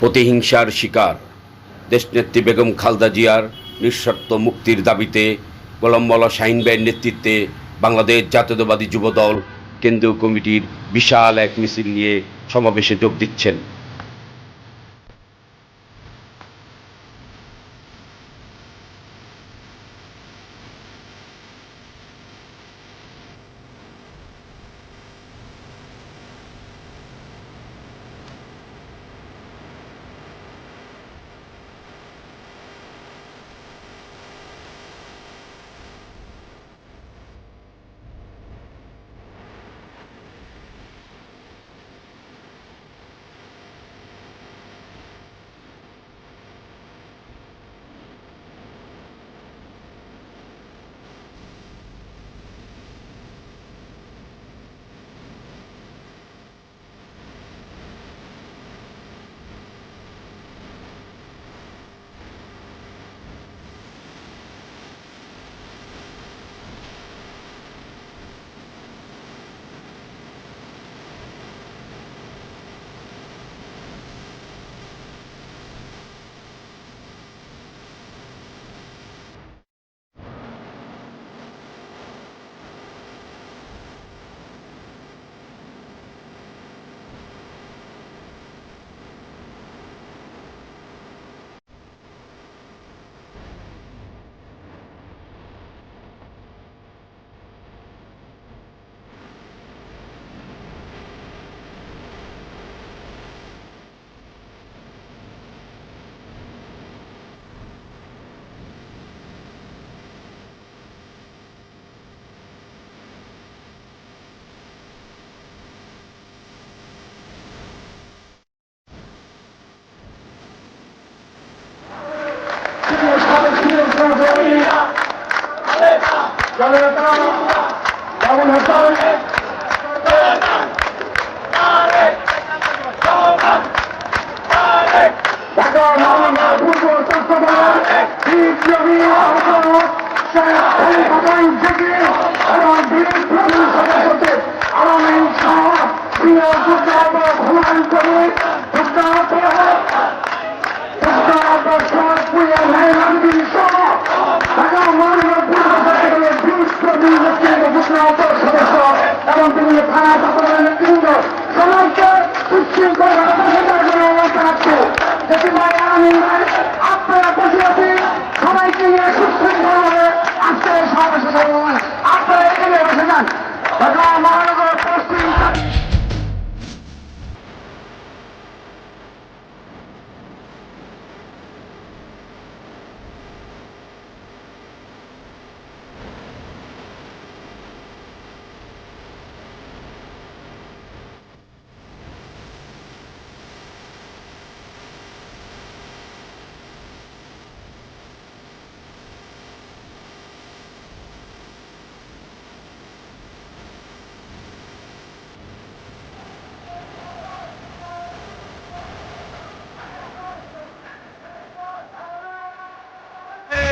প্রতিহিংসার শিকার। দেশনেত্রী বেগম খালদা জিয়ার নিঃশর্ত মুক্তির দাবিতে গোলম্বলা শাহিনবাইয়ের নেতৃত্বে বাংলাদেশ জাতীয়তাবাদী যুবদল কেন্দ্রীয় কমিটির বিশাল এক মিছিল নিয়ে সমাবেশে যোগ দিচ্ছেন। বিপ্লবী সদস্যদের আওয়ামী সহ প্রিয় আমার